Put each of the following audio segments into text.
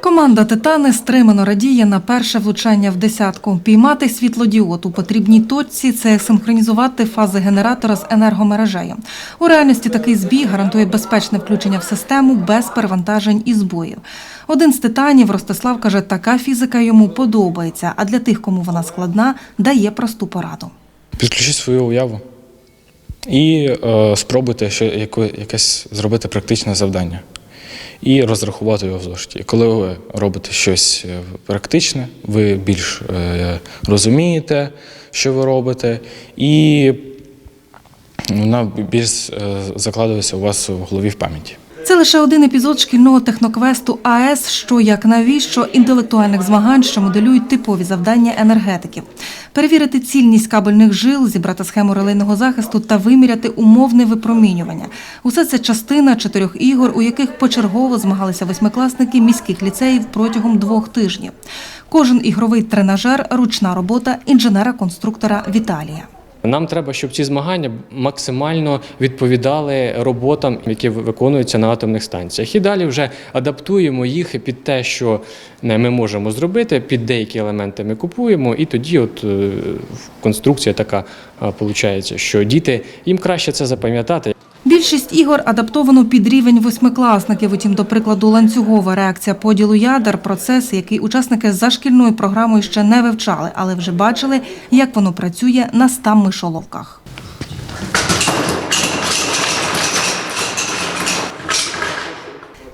Команда Титани стримано радіє на перше влучання в десятку. Піймати світлодіод у потрібній точці це синхронізувати фази генератора з енергомережею. У реальності такий збій гарантує безпечне включення в систему без перевантажень і збоїв. Один з титанів Ростислав каже, така фізика йому подобається, а для тих, кому вона складна, дає просту пораду. Підключіть свою уяву і е, спробуйте що, яко, якесь зробити практичне завдання і розрахувати його в зошиті. Коли ви робите щось е, практичне, ви більш е, розумієте, що ви робите, і вона більш е, закладується у вас в голові в пам'яті. Це лише один епізод шкільного техноквесту АЕС, що як навіщо інтелектуальних змагань, що моделюють типові завдання енергетиків. Перевірити цільність кабельних жил, зібрати схему релейного захисту та виміряти умовне випромінювання. Усе це частина чотирьох ігор, у яких почергово змагалися восьмикласники міських ліцеїв протягом двох тижнів. Кожен ігровий тренажер ручна робота інженера-конструктора Віталія. Нам треба, щоб ці змагання максимально відповідали роботам, які виконуються на атомних станціях. І далі вже адаптуємо їх під те, що е, ми можемо зробити, під деякі елементи ми купуємо, і тоді от е, конструкція така виходить, що діти їм краще це запам'ятати. Більшість ігор адаптовано під рівень восьмикласників. Утім, до прикладу, ланцюгова реакція поділу ядер процес, який учасники за шкільною програмою ще не вивчали, але вже бачили, як воно працює на ста мишоловках.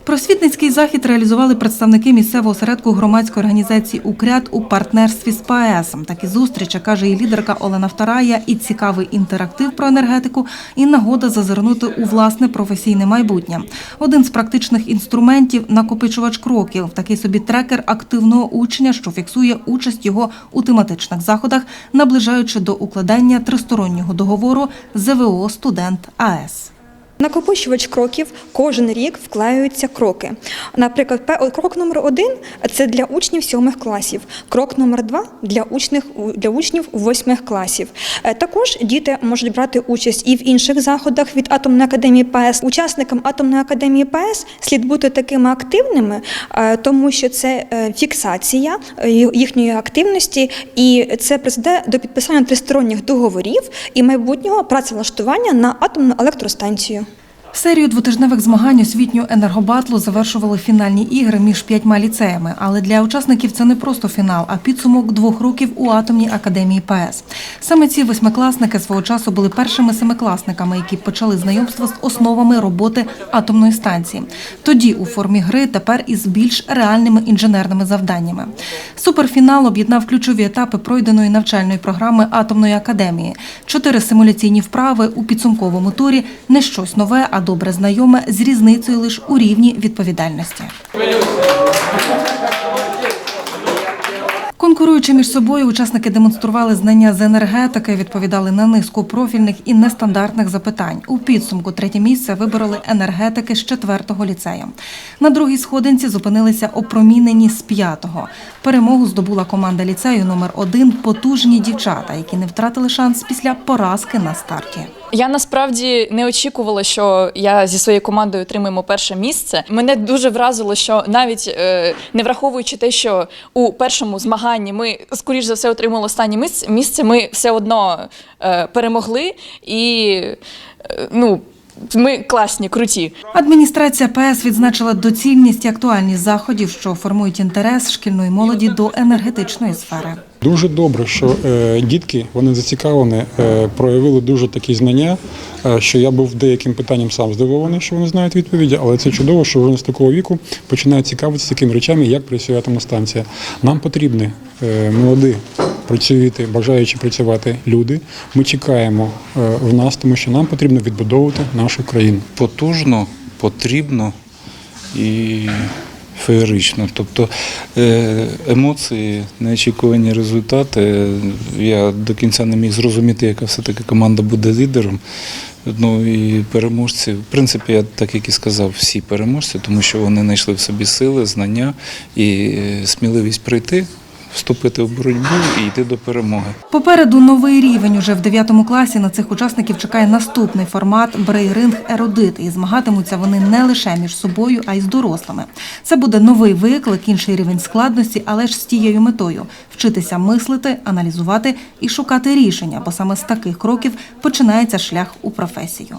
Просвітницький захід реалізували представники місцевого осередку громадської організації «Укрят» у партнерстві з ПАЕСом. Такі зустрічі, каже її лідерка Олена Вторая, і цікавий інтерактив про енергетику, і нагода зазирнути у власне професійне майбутнє. Один з практичних інструментів – накопичувач кроків. Такий собі трекер активного учня, що фіксує участь його у тематичних заходах, наближаючи до укладання тристороннього договору ЗВО «Студент АЕС». Накопичувач кроків кожен рік вклеюються кроки. Наприклад, крок номер один це для учнів сьомих класів, крок номер два для учнів для учнів восьмих класів. Е, Також діти можуть брати участь і в інших заходах від атомної академії ПАЕС. Учасникам атомної академії ПАЕС слід бути такими активними, е, тому що це е, фіксація їхньої активності, і це призведе до підписання тристоронніх договорів і майбутнього працевлаштування на атомну електростанцію. Серію двотижневих змагань освітнього енергобатлу завершували фінальні ігри між п'ятьма ліцеями. Але для учасників це не просто фінал, а підсумок двох років у атомній академії ПС. Саме ці восьмикласники свого часу були першими семикласниками, які почали знайомство з основами роботи атомної станції. Тоді у формі гри, тепер із більш реальними інженерними завданнями. Суперфінал об'єднав ключові етапи пройденої навчальної програми атомної академії. Чотири симуляційні вправи у підсумковому турі не щось нове, а добре знайоме з різницею лише у рівні відповідальності. Конкуруючи між собою, учасники демонстрували знання з енергетики, відповідали на низку профільних і нестандартних запитань. У підсумку третє місце вибороли енергетики з четвертого ліцею. На другій сходинці зупинилися опромінені з п'ятого. Перемогу здобула команда ліцею номер один потужні дівчата, які не втратили шанс після поразки на старті. Я насправді не очікувала, що я зі своєю командою отримаємо перше місце. Мене дуже вразило, що навіть е, не враховуючи те, що у першому змаганні ми скоріш за все отримали останнє місце, місце ми все одно е, перемогли і е, ну. Ми класні, круті. Адміністрація ПС відзначила доцільність і актуальність заходів, що формують інтерес шкільної молоді до енергетичної сфери. Дуже добре, що е, дітки вони зацікавлені, е, проявили дуже такі знання, е, що я був деяким питанням сам здивований, що вони знають відповіді, але це чудово, що вже з такого віку починають цікавитися такими речами, як працює атомна станція. Нам потрібні молоді, працювати, бажаючи працювати люди. Ми чекаємо в нас, тому що нам потрібно відбудовувати нашу країну. потужно, потрібно і феєрично. Тобто е, емоції, неочікувані результати. Я до кінця не міг зрозуміти, яка все-таки команда буде лідером. Ну і переможці, в принципі, я так як і сказав, всі переможці, тому що вони знайшли в собі сили, знання і е, сміливість прийти вступити в боротьбу і йти до перемоги. Попереду новий рівень. Уже в 9 класі на цих учасників чекає наступний формат брейринг еродит. І змагатимуться вони не лише між собою, а й з дорослими. Це буде новий виклик, інший рівень складності, але ж з тією метою вчитися мислити, аналізувати і шукати рішення, бо саме з таких кроків починається шлях у професію.